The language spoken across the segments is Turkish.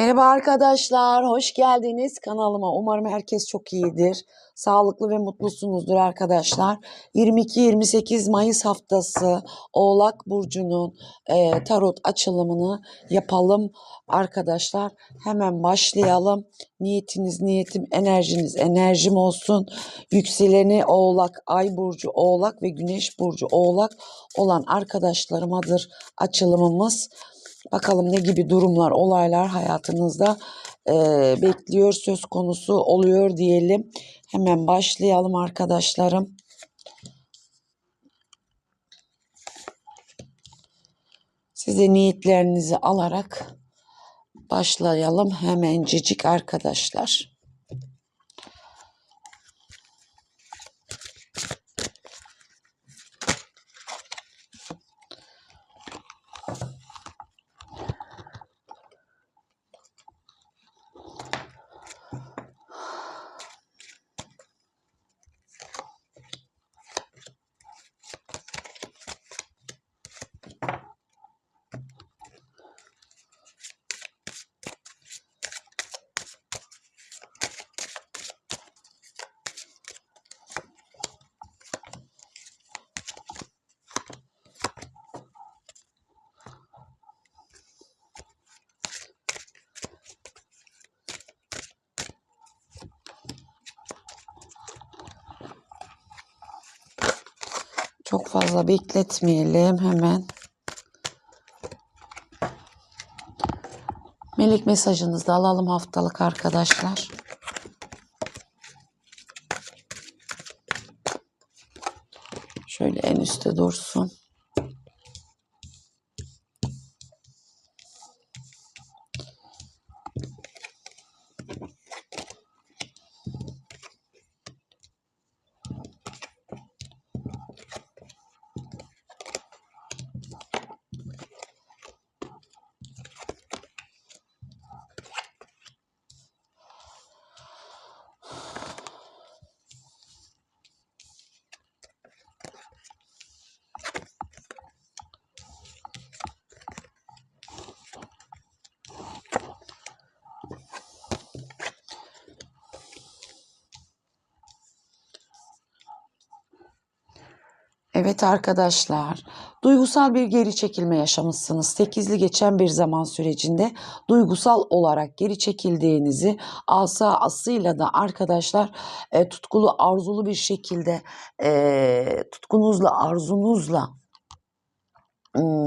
Merhaba arkadaşlar, hoş geldiniz kanalıma. Umarım herkes çok iyidir. Sağlıklı ve mutlusunuzdur arkadaşlar. 22-28 Mayıs haftası Oğlak Burcu'nun e, tarot açılımını yapalım arkadaşlar. Hemen başlayalım. Niyetiniz niyetim, enerjiniz enerjim olsun. Yükseleni Oğlak, Ay Burcu Oğlak ve Güneş Burcu Oğlak olan arkadaşlarımadır açılımımız. Bakalım ne gibi durumlar, olaylar hayatınızda e, bekliyor, söz konusu oluyor diyelim. Hemen başlayalım arkadaşlarım. Size niyetlerinizi alarak başlayalım hemencecik arkadaşlar. Çok fazla bekletmeyelim hemen. Melek mesajınızı alalım haftalık arkadaşlar. Şöyle en üstte dursun. Evet arkadaşlar, duygusal bir geri çekilme yaşamışsınız. Sekizli geçen bir zaman sürecinde duygusal olarak geri çekildiğinizi asa asıyla da arkadaşlar e, tutkulu arzulu bir şekilde e, tutkunuzla arzunuzla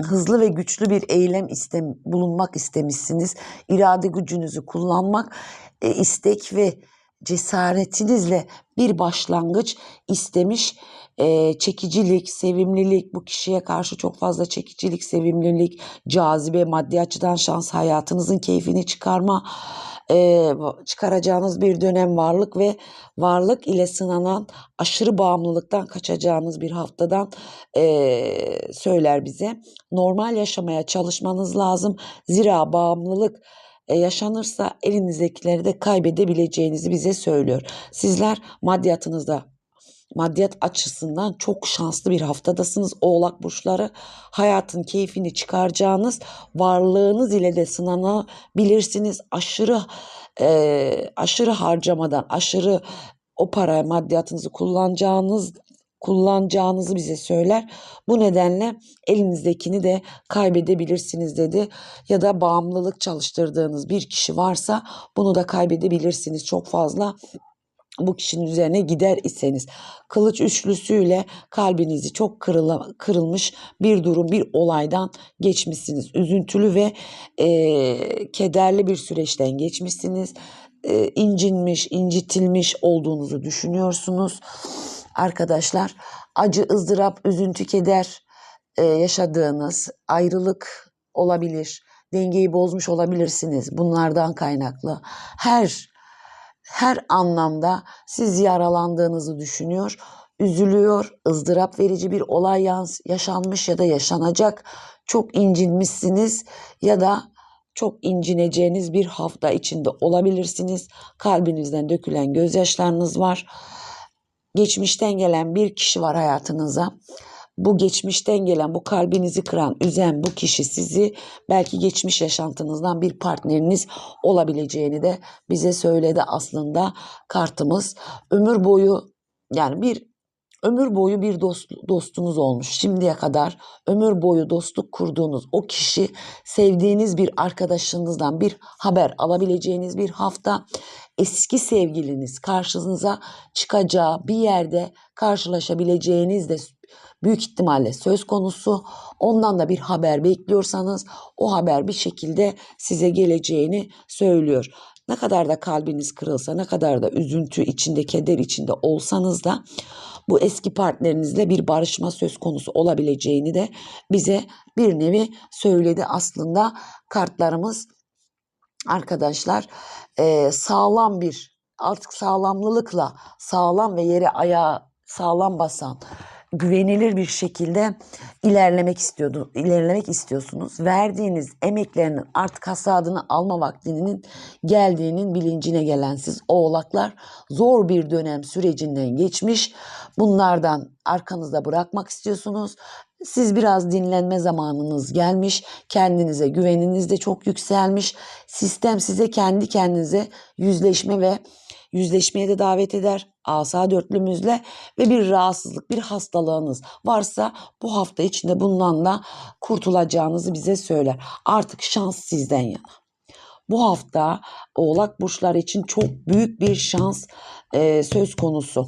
hızlı ve güçlü bir eylem istem bulunmak istemişsiniz. İrade gücünüzü kullanmak, e, istek ve cesaretinizle bir başlangıç istemiş. E, çekicilik, sevimlilik, bu kişiye karşı çok fazla çekicilik, sevimlilik, cazibe, maddi açıdan şans, hayatınızın keyfini çıkarma, e, çıkaracağınız bir dönem varlık ve varlık ile sınanan aşırı bağımlılıktan kaçacağınız bir haftadan e, söyler bize. Normal yaşamaya çalışmanız lazım. Zira bağımlılık e, yaşanırsa elinizdekileri de kaybedebileceğinizi bize söylüyor. Sizler maddiyatınızda maddiyat açısından çok şanslı bir haftadasınız. Oğlak burçları hayatın keyfini çıkaracağınız varlığınız ile de sınanabilirsiniz. Aşırı e, aşırı harcamadan, aşırı o para maddiyatınızı kullanacağınız kullanacağınızı bize söyler. Bu nedenle elinizdekini de kaybedebilirsiniz dedi. Ya da bağımlılık çalıştırdığınız bir kişi varsa bunu da kaybedebilirsiniz. Çok fazla bu kişinin üzerine gider iseniz kılıç üçlüsüyle kalbinizi çok kırıla, kırılmış bir durum bir olaydan geçmişsiniz. Üzüntülü ve e, kederli bir süreçten geçmişsiniz. E, incinmiş, incitilmiş olduğunuzu düşünüyorsunuz. Arkadaşlar acı, ızdırap, üzüntü, keder e, yaşadığınız ayrılık olabilir. Dengeyi bozmuş olabilirsiniz. Bunlardan kaynaklı. Her her anlamda siz yaralandığınızı düşünüyor, üzülüyor, ızdırap verici bir olay yaşanmış ya da yaşanacak. Çok incinmişsiniz ya da çok incineceğiniz bir hafta içinde olabilirsiniz. Kalbinizden dökülen gözyaşlarınız var. Geçmişten gelen bir kişi var hayatınıza. Bu geçmişten gelen, bu kalbinizi kıran, üzen bu kişi sizi belki geçmiş yaşantınızdan bir partneriniz olabileceğini de bize söyledi aslında kartımız. Ömür boyu yani bir ömür boyu bir dost, dostunuz olmuş. Şimdiye kadar ömür boyu dostluk kurduğunuz o kişi sevdiğiniz bir arkadaşınızdan bir haber alabileceğiniz bir hafta eski sevgiliniz karşınıza çıkacağı bir yerde karşılaşabileceğiniz de büyük ihtimalle söz konusu. Ondan da bir haber bekliyorsanız o haber bir şekilde size geleceğini söylüyor. Ne kadar da kalbiniz kırılsa, ne kadar da üzüntü içinde, keder içinde olsanız da bu eski partnerinizle bir barışma söz konusu olabileceğini de bize bir nevi söyledi aslında kartlarımız arkadaşlar e, sağlam bir artık sağlamlılıkla sağlam ve yere ayağı sağlam basan güvenilir bir şekilde ilerlemek istiyordu, ilerlemek istiyorsunuz. Verdiğiniz emeklerinin artık hasadını alma vaktinin geldiğinin bilincine gelen siz oğlaklar zor bir dönem sürecinden geçmiş. Bunlardan arkanızda bırakmak istiyorsunuz. Siz biraz dinlenme zamanınız gelmiş. Kendinize güveniniz de çok yükselmiş. Sistem size kendi kendinize yüzleşme ve yüzleşmeye de davet eder. Asa dörtlümüzle ve bir rahatsızlık, bir hastalığınız varsa bu hafta içinde bundan da kurtulacağınızı bize söyler. Artık şans sizden yana. Bu hafta Oğlak burçları için çok büyük bir şans e, söz konusu.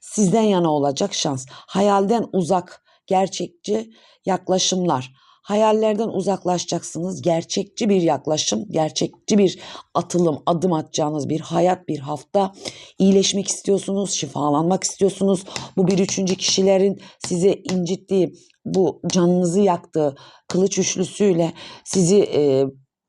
Sizden yana olacak şans. Hayalden uzak, gerçekçi yaklaşımlar. Hayallerden uzaklaşacaksınız. Gerçekçi bir yaklaşım, gerçekçi bir atılım, adım atacağınız bir hayat, bir hafta. İyileşmek istiyorsunuz, şifalanmak istiyorsunuz. Bu bir üçüncü kişilerin sizi incittiği, bu canınızı yaktığı kılıç üçlüsüyle sizi e,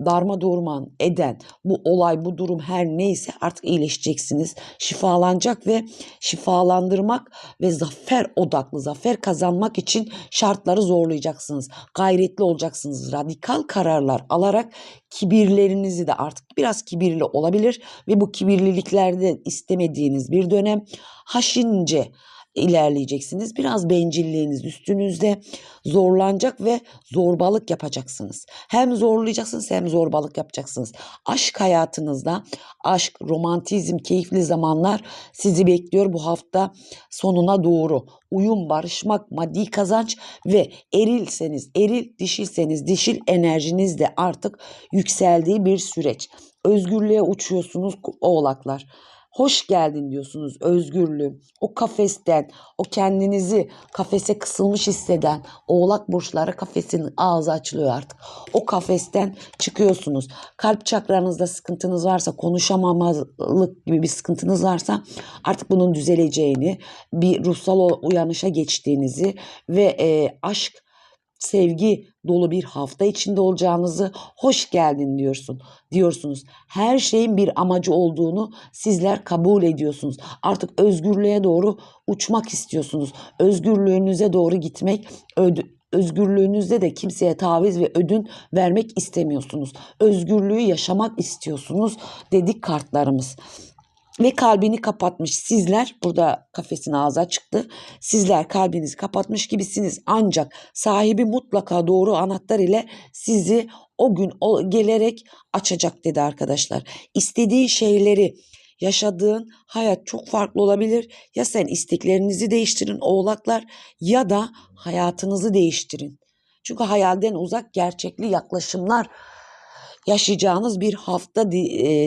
darma durman eden bu olay, bu durum her neyse artık iyileşeceksiniz. Şifalanacak ve şifalandırmak ve zafer odaklı, zafer kazanmak için şartları zorlayacaksınız. Gayretli olacaksınız. Radikal kararlar alarak kibirlerinizi de artık biraz kibirli olabilir ve bu kibirliliklerden istemediğiniz bir dönem haşince ilerleyeceksiniz. Biraz bencilliğiniz üstünüzde zorlanacak ve zorbalık yapacaksınız. Hem zorlayacaksınız hem zorbalık yapacaksınız. Aşk hayatınızda aşk, romantizm, keyifli zamanlar sizi bekliyor bu hafta sonuna doğru. Uyum, barışmak, maddi kazanç ve erilseniz eril, dişilseniz dişil enerjiniz de artık yükseldiği bir süreç. Özgürlüğe uçuyorsunuz oğlaklar hoş geldin diyorsunuz özgürlüğü. O kafesten, o kendinizi kafese kısılmış hisseden oğlak burçları kafesinin ağzı açılıyor artık. O kafesten çıkıyorsunuz. Kalp çakranızda sıkıntınız varsa, konuşamamazlık gibi bir sıkıntınız varsa artık bunun düzeleceğini, bir ruhsal uyanışa geçtiğinizi ve e, aşk sevgi dolu bir hafta içinde olacağınızı hoş geldin diyorsun diyorsunuz. Her şeyin bir amacı olduğunu sizler kabul ediyorsunuz. Artık özgürlüğe doğru uçmak istiyorsunuz. Özgürlüğünüze doğru gitmek, özgürlüğünüzde de kimseye taviz ve ödün vermek istemiyorsunuz. Özgürlüğü yaşamak istiyorsunuz dedik kartlarımız ve kalbini kapatmış. Sizler burada kafesin ağzı çıktı. Sizler kalbinizi kapatmış gibisiniz. Ancak sahibi mutlaka doğru anahtar ile sizi o gün o gelerek açacak dedi arkadaşlar. İstediği şeyleri yaşadığın hayat çok farklı olabilir. Ya sen isteklerinizi değiştirin oğlaklar ya da hayatınızı değiştirin. Çünkü hayalden uzak gerçekli yaklaşımlar yaşayacağınız bir hafta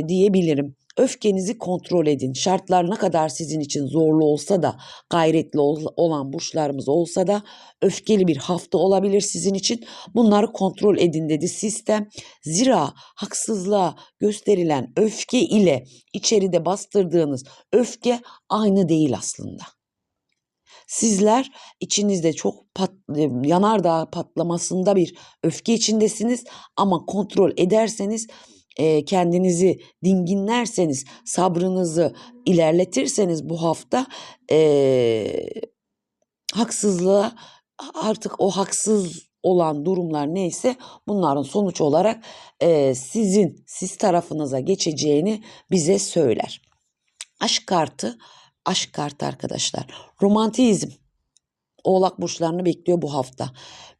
diyebilirim. Öfkenizi kontrol edin. Şartlar ne kadar sizin için zorlu olsa da, gayretli olan burçlarımız olsa da öfkeli bir hafta olabilir sizin için. Bunları kontrol edin dedi sistem. Zira haksızlığa gösterilen öfke ile içeride bastırdığınız öfke aynı değil aslında. Sizler içinizde çok pat, yanardağ patlamasında bir öfke içindesiniz ama kontrol ederseniz e, kendinizi dinginlerseniz, sabrınızı ilerletirseniz bu hafta e, haksızlığa artık o haksız olan durumlar neyse bunların sonuç olarak e, sizin siz tarafınıza geçeceğini bize söyler. Aşk kartı, aşk kartı arkadaşlar. Romantizm, Oğlak burçlarını bekliyor bu hafta.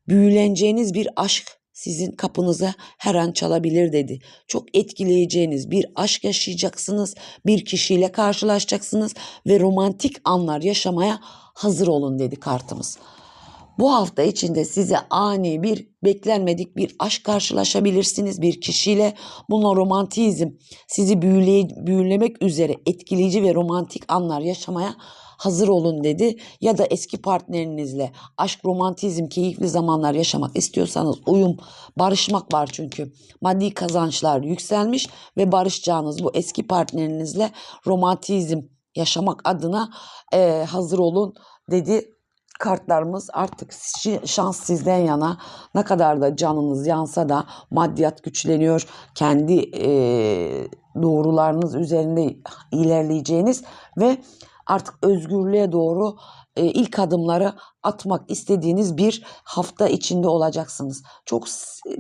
Büyüleneceğiniz bir aşk sizin kapınıza her an çalabilir dedi. Çok etkileyeceğiniz bir aşk yaşayacaksınız. Bir kişiyle karşılaşacaksınız ve romantik anlar yaşamaya hazır olun dedi kartımız. Bu hafta içinde size ani bir beklenmedik bir aşk karşılaşabilirsiniz bir kişiyle. Buna romantizm sizi büyüley- büyülemek üzere etkileyici ve romantik anlar yaşamaya hazır olun dedi. Ya da eski partnerinizle aşk, romantizm, keyifli zamanlar yaşamak istiyorsanız uyum, barışmak var çünkü. Maddi kazançlar yükselmiş ve barışacağınız bu eski partnerinizle romantizm yaşamak adına eee, hazır olun dedi kartlarımız artık şans sizden yana ne kadar da canınız yansa da maddiyat güçleniyor. Kendi eee, doğrularınız üzerinde ilerleyeceğiniz ve artık özgürlüğe doğru eee, ilk adımları atmak istediğiniz bir hafta içinde olacaksınız. Çok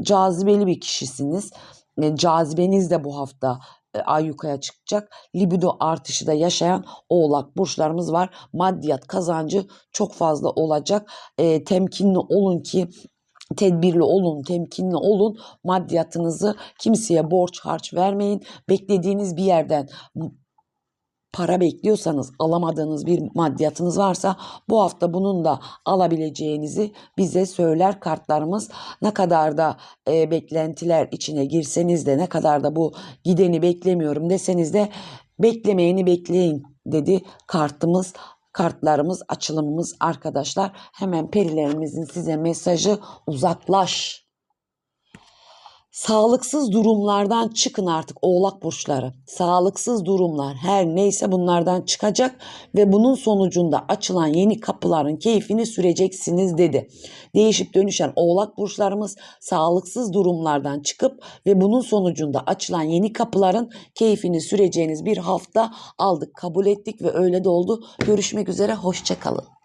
cazibeli bir kişisiniz. E, cazibeniz de bu hafta e, ayyukaya çıkacak. Libido artışı da yaşayan oğlak burçlarımız var. Maddiyat kazancı çok fazla olacak. E, temkinli olun ki tedbirli olun, temkinli olun. Maddiyatınızı kimseye borç harç vermeyin. Beklediğiniz bir yerden para bekliyorsanız alamadığınız bir maddiyatınız varsa bu hafta bunun da alabileceğinizi bize söyler kartlarımız. Ne kadar da e, beklentiler içine girseniz de ne kadar da bu gideni beklemiyorum deseniz de beklemeyeni bekleyin dedi kartımız. Kartlarımız, açılımımız arkadaşlar. Hemen perilerimizin size mesajı uzaklaş. Sağlıksız durumlardan çıkın artık oğlak burçları. Sağlıksız durumlar her neyse bunlardan çıkacak ve bunun sonucunda açılan yeni kapıların keyfini süreceksiniz dedi. Değişip dönüşen oğlak burçlarımız sağlıksız durumlardan çıkıp ve bunun sonucunda açılan yeni kapıların keyfini süreceğiniz bir hafta aldık, kabul ettik ve öyle de oldu. Görüşmek üzere, hoşçakalın.